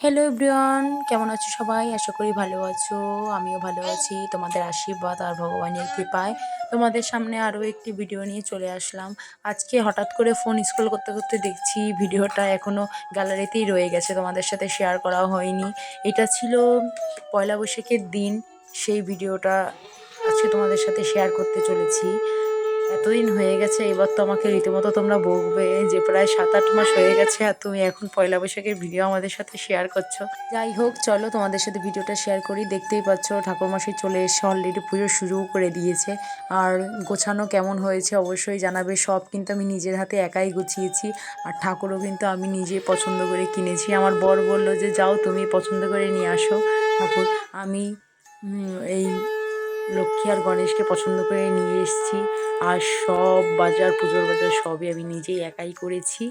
Hello everyone কেমন আছো সবাই? আশা করি ভালো আছো। আমিও ভালো আছি। তোমাদের আশীর্বাদ আর ভগবানের কৃপায় তোমাদের সামনে আরও একটি ভিডিও নিয়ে চলে আসলাম। আজকে হঠাৎ করে ফোন স্ক্রল করতে করতে দেখছি ভিডিওটা এখনও গ্যালারিতেই রয়ে গেছে। তোমাদের সাথে শেয়ার করা হয়নি। এটা ছিল পয়লা বৈশাখের দিন। সেই ভিডিওটা আজকে তোমাদের সাথে শেয়ার করতে চলেছি। এতদিন হয়ে গেছে, এবার তো আমাকে রীতিমতো তোমরা বকবে। যে প্রায় সাত আট মাস হয়ে গেছে আর তুমি এখন পয়লা বৈশাখের ভিডিও আমাদের সাথে শেয়ার করছ। যাই হোক, চলো তোমাদের সাথে ভিডিওটা শেয়ার করি। দেখতেই পাচ্ছ, ঠাকুরমশাই চলে এসে অলরেডি পুজো শুরু করে দিয়েছে। আর গোছানো কেমন হয়েছে অবশ্যই জানাবে। সব কিন্তু আমি নিজের হাতে একাই গুছিয়েছি। আর ঠাকুরও কিন্তু আমি নিজে পছন্দ করে কিনেছি। আমার বর বলল যে, যাও, তুমি পছন্দ করে নিয়ে আসো ঠাকুর। আমি এই লক্ষ্মী আর গণেশকে পছন্দ করে নিয়ে এসেছি। আর সব বাজার, পুজোর বাজার সবই আমি নিজেই একাই করেছি।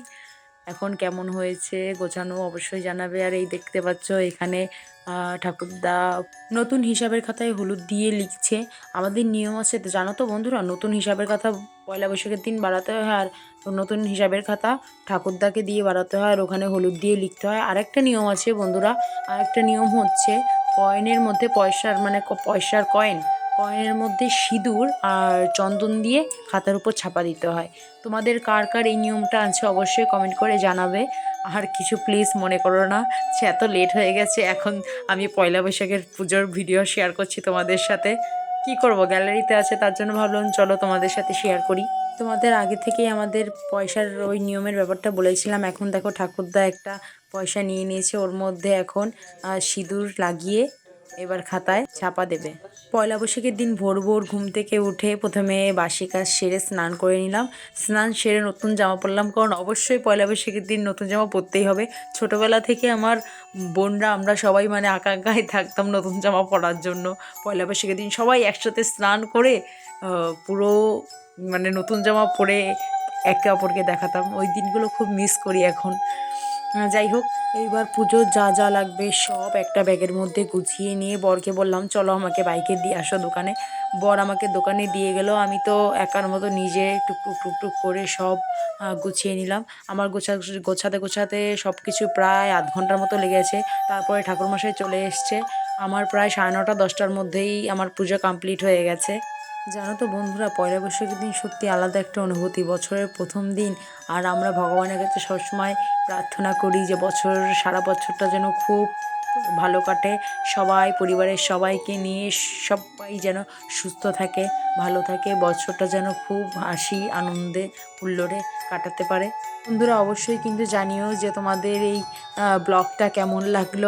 এখন কেমন হয়েছে গোছানো অবশ্যই জানাবে। আর এই দেখতে পাচ্ছ এখানে ঠাকুরদা নতুন হিসাবের খাতায় হলুদ দিয়ে লিখছে। আমাদের নিয়ম আছে জানো তো বন্ধুরা? নতুন হিসাবের খাতা পয়লা বৈশাখের দিন বাড়াতে হয় আর নতুন হিসাবের খাতা ঠাকুরদাকে দিয়ে বাড়াতে হয় আর ওখানে হলুদ দিয়ে লিখতে হয়। আরেকটা নিয়ম আছে বন্ধুরা, আরেকটা নিয়ম হচ্ছে কয়েনের মধ্যে পয়সার মানে পয়সার কয়েন কয়েনের মধ্যে সিঁদুর আর চন্দন দিয়ে খাতার উপর ছাপা দিতে হয়। তোমাদের কার কার এই নিয়মটা আছে অবশ্যই কমেন্ট করে জানাবে। আর কিছু প্লিজ মনে করো না সে এত লেট হয়ে গেছে, এখন আমি পয়লা বৈশাখের পুজোর ভিডিও শেয়ার করছি তোমাদের সাথে। কি করব গ্যালারিতে আছে, তার জন্য ভাবলাম চলো তোমাদের সাথে শেয়ার করি। তোমাদের আগে থেকেই আমাদের পয়সার ওই নিয়মের ব্যাপারটা বলেছিলাম। এখন দেখো ঠাকুরদা একটা পয়সা নিয়ে নিয়েছে, ওর মধ্যে এখন সিঁদুর লাগিয়ে এবার খাতায় ছাপা দেবে। পয়লা বৈশাখের দিন ভোর ভোর ঘুম থেকে উঠে প্রথমে বাসি কাজ সেরে স্নান করে নিলাম। স্নান সেরে নতুন জামা পরলাম কারণ অবশ্যই পয়লা বৈশাখের দিন নতুন জামা পরতেই হবে। ছোটোবেলা থেকে আমার বোনরা, আমরা সবাই মানে আকাঙ্ক্ষায় থাকতাম নতুন জামা পরার জন্য। পয়লা বৈশাখের দিন সবাই একসাথে স্নান করে পুরো মানে নতুন জামা পরে একে অপরকে দেখাতাম। ওই দিনগুলো খুব মিস করি এখন। যাই হোক, এইবার পুজোর যা যা লাগবে সব একটা ব্যাগের মধ্যে গুছিয়ে নিয়ে বরকে বললাম, চলো আমাকে বাইকে দিয়ে আসো দোকানে। বর আমাকে দোকানে দিয়ে গেল, আমি তো একার মতো নিজে টুকটুক টুকটুক করে সব গুছিয়ে নিলাম। আমার গোছা গোছাতে গোছাতে সব কিছু প্রায় আধ ঘণ্টার মতো লেগেছে তারপরে ঠাকুরমশাই চলে এসছে। আমার প্রায় সাড়ে নটা, দশটার মধ্যেই আমার পুজো কমপ্লিট হয়ে গেছে। জানো তো বন্ধুরা, পয়লা বৈশাখের দিন সত্যি আলাদা একটা অনুভূতি। বছরের প্রথম দিন আর আমরা ভগবানের কাছে সবসময় প্রার্থনা করি যে বছর, সারা বছরটা যেন খুব ভালো কাটে। সবাই, পরিবারের সবাইকে নিয়ে সবাই যেন সুস্থ থাকে, ভালো থাকে। বছরটা যেন খুব হাসি, আনন্দে হুল্লোড়ে কাটাতে পারে। বন্ধুরা, অবশ্যই কিন্তু জানিও যে তোমাদের এই ব্লগটা কেমন লাগল।